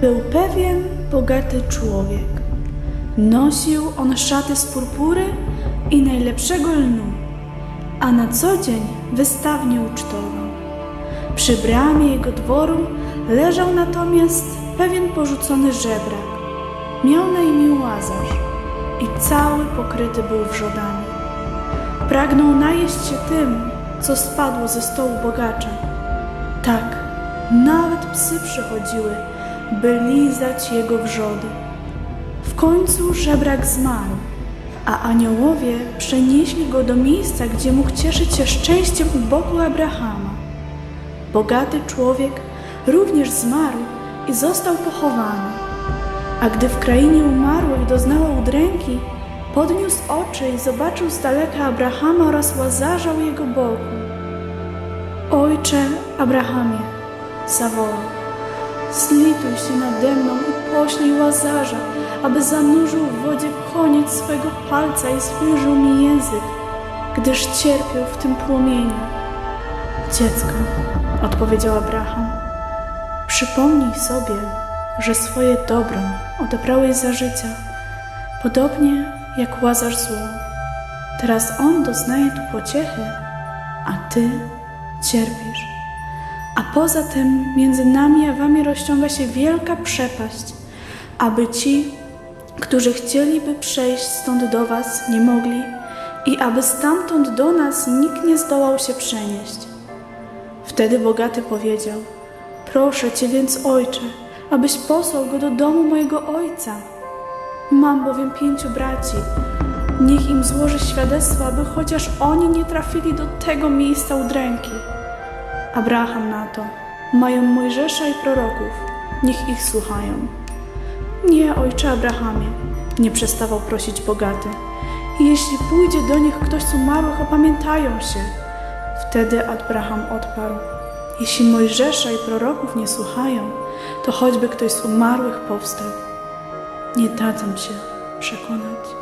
Był pewien bogaty człowiek. Nosił on szaty z purpury i najlepszego lnu, a na co dzień wystawnie ucztował. Przy bramie jego dworu leżał natomiast pewien porzucony żebrak. Miał na imię Łazarz i cały pokryty był wrzodami. Pragnął najeść się tym, co spadło ze stołu bogacza. Tak, nawet psy przychodziły, by lizać jego wrzody. W końcu żebrak zmarł, a aniołowie przenieśli go do miejsca, gdzie mógł cieszyć się szczęściem u boku Abrahama. Bogaty człowiek również zmarł i został pochowany. A gdy w krainie umarłych doznała udręki, podniósł oczy i zobaczył z daleka Abrahama oraz Łazarza u jego boku. Ojcze Abrahamie, zawołał, zlituj się nade mną i poślij Łazarza, aby zanurzył w wodzie koniec swego palca i zwilżył mi język, gdyż cierpiał w tym płomieniu. Dziecko, odpowiedział Abraham, przypomnij sobie, że swoje dobro odebrałeś za życia, podobnie jak Łazarz zło. Teraz on doznaje tu pociechy, a ty cierpisz. A poza tym między nami a wami rozciąga się wielka przepaść, aby ci, którzy chcieliby przejść stąd do was, nie mogli i aby stamtąd do nas nikt nie zdołał się przenieść. Wtedy bogaty powiedział: Proszę cię więc, ojcze, abyś posłał go do domu mojego ojca. Mam bowiem pięciu braci. Niech im złoży świadectwo, aby chociaż oni nie trafili do tego miejsca udręki. Abraham na to: Mają Mojżesza i proroków, niech ich słuchają. Nie, ojcze Abrahamie, nie przestawał prosić bogaty. Jeśli pójdzie do nich ktoś z umarłych, opamiętają się. Wtedy Abraham odparł: Jeśli Mojżesza i proroków nie słuchają, to choćby ktoś z umarłych powstał. Nie dadzą się przekonać.